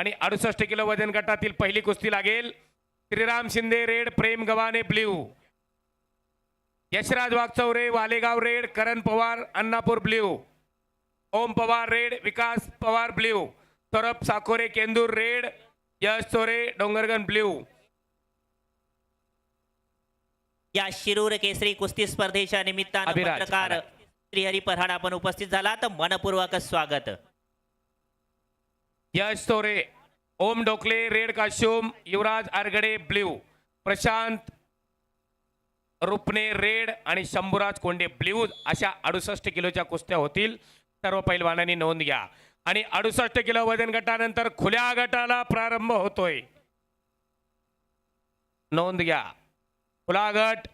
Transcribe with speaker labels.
Speaker 1: आणि अडुसष्ट किलो वजन गटातील पहिली कुस्ती लागेल. Shriram Shinde red Prem Gavhane blue. Yashraj Wagchaure Walegaon red Karan Pawar Annapur blue. Om Pawar red Vikas Pawar blue. Saurabh Sakore Kendur red Yash Chore Dongargan blue.
Speaker 2: या शिरूर केसरी कुस्ती स्पर्धेच्या निमित्तानं पत्रकार. श्रीहरी पराड आपण उपस्थित झाला. तर मनपूर्वक स्वागत.
Speaker 1: यश तोरे ओम डोकले रेड काश्यूम युवराज आरगडे ब्ल्यू. प्रशांत रुपणे रेड आणि शंभूराज कोंडे ब्ल्यू. अशा अडुसष्ट किलोच्या कुस्त्या होतील. सर्व पैलवानांनी नोंद घ्या. आणि अडुसष्ट किलो वजन गटानंतर खुल्या गटाला प्रारंभ होतोय. नोंद घ्या. खुला गट